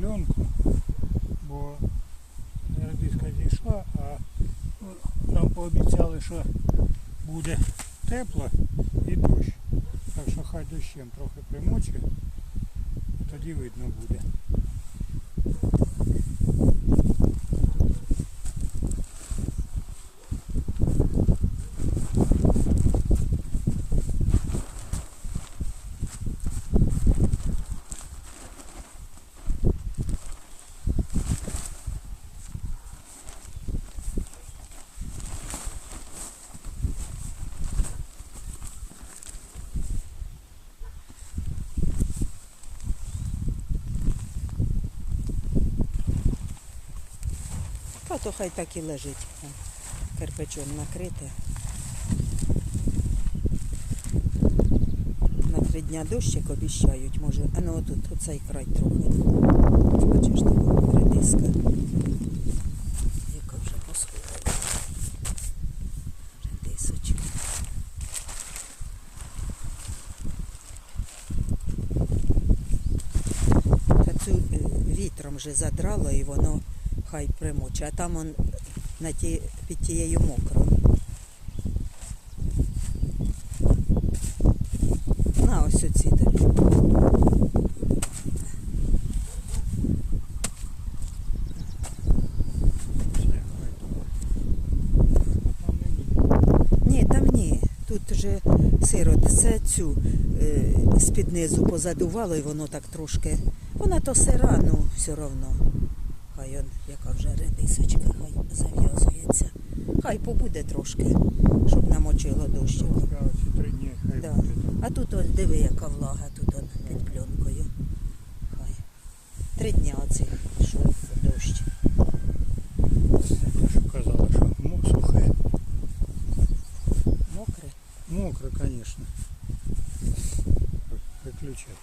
пленку, бо редиска зійшла, а нам пообіцяли, що буде тепло і дощ. Так що хай дощем трохи примочить, тоді видно буде. Та то хай так і лежить. Кирпичом накрите. На три дня дощик обіщають, може. А ну отут, оцей край трохи. Бачиш, там редиска. Яка вже посходила. Редисочка. Та цю е, вітром вже задрало і воно хай примоче, а там он на ті, під тією мокро. На ось оці тобі. Ні, там ні. Тут вже сирот. Це цю е, з-під низу позадувало і воно так трошки. Вона то сира, ну все одно. Хай он, яка вже редисочка, хай зав'язується. Хай побуде трошки, щоб намочило дні хай Да. А тут ось диви, яка влага тут он під пленкою. Хай. Три дня оці йшов дощ. Я ж казала, що сухе, Мокре. мокре, звісно. Виключай.